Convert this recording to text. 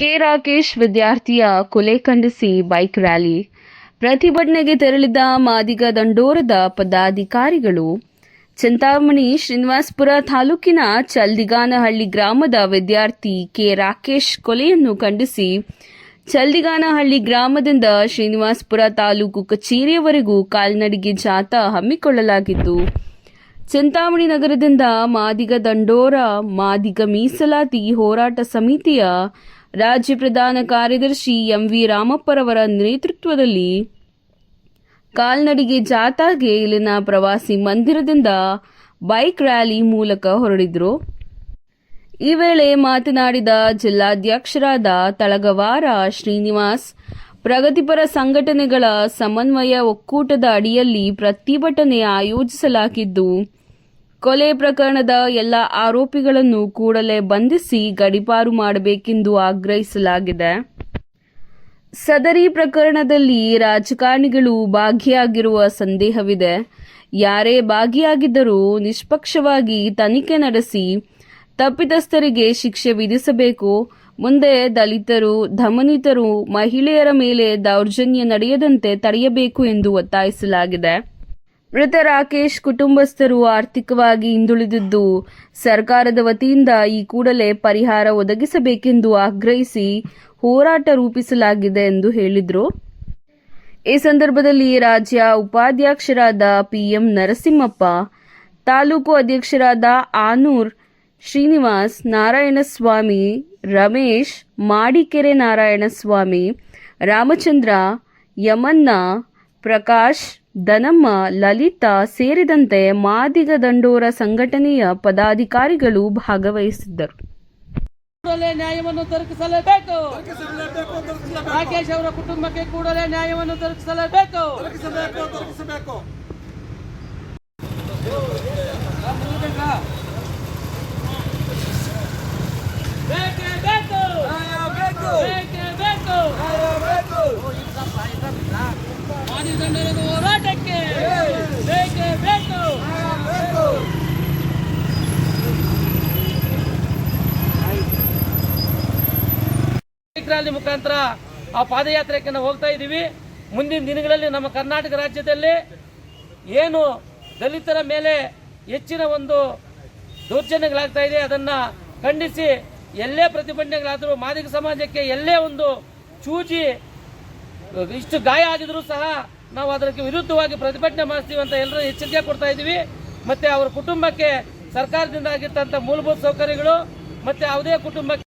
K Rakesh ವಿದ್ಯಾರ್ಥಿಯ ಕೊಲೆ ಖಂಡಿಸಿ ಬೈಕ್ ರ್ಯಾಲಿ. ಪ್ರತಿಭಟನೆಗೆ ತೆರಳಿದ ಮಾದಿಗ ದಂಡೋರದ ಪದಾಧಿಕಾರಿಗಳು. ಚಿಂತಾಮಣಿ ಶ್ರೀನಿವಾಸಪುರ ತಾಲೂಕಿನ ಚಲ್ದಿಗಾನಹಳ್ಳಿ ಗ್ರಾಮದ ವಿದ್ಯಾರ್ಥಿ ಕೆ ರಾಕೇಶ್ ಕೊಲೆಯನ್ನು ಖಂಡಿಸಿ. ಚಲ್ದಿಗಾನಹಳ್ಳಿ ಗ್ರಾಮದಿಂದ ಶ್ರೀನಿವಾಸಪುರ ತಾಲೂಕು ಕಚೇರಿಯವರೆಗೂ ಕಾಲ್ನಡಿಗೆ ಜಾಥಾ ಹಮ್ಮಿಕೊಳ್ಳಲಾಗಿತ್ತು. ಚಿಂತಾಮಣಿ ನಗರದಿಂದ ಮಾದಿಗ ದಂಡೋರ, ಮಾದಿಗ ಮೀಸಲಾತಿ ಹೋರಾಟ ಸಮಿತಿಯ ರಾಜ್ಯ ಪ್ರಧಾನ ಕಾರ್ಯದರ್ಶಿ ಎಂವಿ ರಾಮಪ್ಪರವರ ನೇತೃತ್ವದಲ್ಲಿ ಕಾಲ್ನಡಿಗೆ ಜಾಥಾಗೆ ಇಲ್ಲಿನ ಪ್ರವಾಸಿ ಮಂದಿರದಿಂದ ಬೈಕ್ ರ್ಯಾಲಿ ಮೂಲಕ ಹೊರಡಿದ್ರು. ಈ ವೇಳೆ ಮಾತನಾಡಿದ ಜಿಲ್ಲಾಧ್ಯಕ್ಷರಾದ ತಳಗವಾರ ಶ್ರೀನಿವಾಸ್, ಪ್ರಗತಿಪರ ಸಂಘಟನೆಗಳ ಸಮನ್ವಯ ಒಕ್ಕೂಟದ ಅಡಿಯಲ್ಲಿ ಪ್ರತಿಭಟನೆ ಆಯೋಜಿಸಲಾಗಿದ್ದು ಕೊಲೆ ಪ್ರಕರಣದ ಎಲ್ಲ ಆರೋಪಿಗಳನ್ನು ಕೂಡಲೇ ಬಂಧಿಸಿ ಗಡಿಪಾರು ಮಾಡಬೇಕೆಂದು ಆಗ್ರಹಿಸಲಾಗಿದೆ. ಸದರಿ ಪ್ರಕರಣದಲ್ಲಿ ರಾಜಕಾರಣಿಗಳು ಭಾಗಿಯಾಗಿರುವ ಸಂದೇಹವಿದೆ. ಯಾರೇ ಭಾಗಿಯಾಗಿದ್ದರೂ ನಿಷ್ಪಕ್ಷವಾಗಿ ತನಿಖೆ ನಡೆಸಿ ತಪ್ಪಿತಸ್ಥರಿಗೆ ಶಿಕ್ಷೆ ವಿಧಿಸಬೇಕು. ಮುಂದೆ ದಲಿತರು, ಧಮನಿತರು, ಮಹಿಳೆಯರ ಮೇಲೆ ದೌರ್ಜನ್ಯ ನಡೆಯದಂತೆ ತಡೆಯಬೇಕು ಎಂದು ಒತ್ತಾಯಿಸಲಾಗಿದೆ. ಮೃತ ರಾಕೇಶ್ ಕುಟುಂಬಸ್ಥರು ಆರ್ಥಿಕವಾಗಿ ಹಿಂದುಳಿದಿದ್ದು, ಸರ್ಕಾರದ ವತಿಯಿಂದ ಈ ಕೂಡಲೇ ಪರಿಹಾರ ಒದಗಿಸಬೇಕೆಂದು ಆಗ್ರಹಿಸಿ ಹೋರಾಟ ರೂಪಿಸಲಾಗಿದೆ ಎಂದು ಹೇಳಿದರು. ಈ ಸಂದರ್ಭದಲ್ಲಿ ರಾಜ್ಯ ಉಪಾಧ್ಯಕ್ಷರಾದ ಪಿಎಂ ನರಸಿಂಹಪ್ಪ, ತಾಲೂಕು ಅಧ್ಯಕ್ಷರಾದ ಆನೂರ್ ಶ್ರೀನಿವಾಸ್, ನಾರಾಯಣಸ್ವಾಮಿ, ರಮೇಶ್, ಮಾಡಿಕೆರೆ ನಾರಾಯಣಸ್ವಾಮಿ, ರಾಮಚಂದ್ರ, ಯಮನ್ನ ಪ್ರಕಾಶ್ ದನಮ್ಮ ಲಲಿತಾ ಸೇರಿದಂತೆ ಮಾದಿಗ ದಂಡೋರ ಸಂಘಟನೆಯ ಪದಾಧಿಕಾರಿಗಳು ಭಾಗವಹಿಸಿದ್ದರು. ಕೂಡಲೇ ನ್ಯಾಯವನ್ನು ದೊರಕಿಸಲೇಬೇಕು ರಾಕೇಶ್ ಅವರ ಕುಟುಂಬಕ್ಕೆ ಕೂಡಲೇ ನ್ಯಾಯವನ್ನು ದೊರಕಿಸಲೇಬೇಕು ಬೇಕೇ ಬೇಕು ಬೇಕೇ ಬೇಕು ಮಾದಿಗಂಡರದ ಹೋರಾಟಕ್ಕೆ ಬೇಕೇ ಬೇಕು ಬೈಕ್ ರ್ಯಾಲಿ ಮುಖಾಂತರ ಆ ಪಾದಯಾತ್ರೆಗೆ ನಾವು ಹೋಗ್ತಾ ಇದ್ದೀವಿ. ಮುಂದಿನ ದಿನಗಳಲ್ಲಿ ನಮ್ಮ ಕರ್ನಾಟಕ ರಾಜ್ಯದಲ್ಲಿ ಏನು ದಲಿತರ ಮೇಲೆ ಹೆಚ್ಚಿನ ಒಂದು ದೌರ್ಜನ್ಯಗಳಾಗ್ತಾ ಇದೆ, ಅದನ್ನು ಖಂಡಿಸಿ ಎಲ್ಲೇ ಪ್ರತಿಭಟನೆಗಳಾದರೂ ಮಾದಿಗ ಸಮಾಜಕ್ಕೆ ಎಲ್ಲೇ ಒಂದು ಚೂಚಿ, ಇಷ್ಟು ಗಾಯ ಆಗಿದ್ರೂ ಸಹ ನಾವು ಅದಕ್ಕೆ ವಿರುದ್ಧವಾಗಿ ಪ್ರತಿಭಟನೆ ಮಾಡ್ತೀವಿ ಅಂತ ಎಲ್ಲರೂ ಎಚ್ಚರಿಕೆ ಕೊಡ್ತಾ ಇದ್ದೀವಿ. ಮತ್ತೆ ಅವರ ಕುಟುಂಬಕ್ಕೆ ಸರ್ಕಾರದಿಂದ ಆಗಿರ್ತಂಥ ಮೂಲಭೂತ ಸೌಕರ್ಯಗಳು, ಮತ್ತೆ ಯಾವುದೇ ಕುಟುಂಬಕ್ಕೆ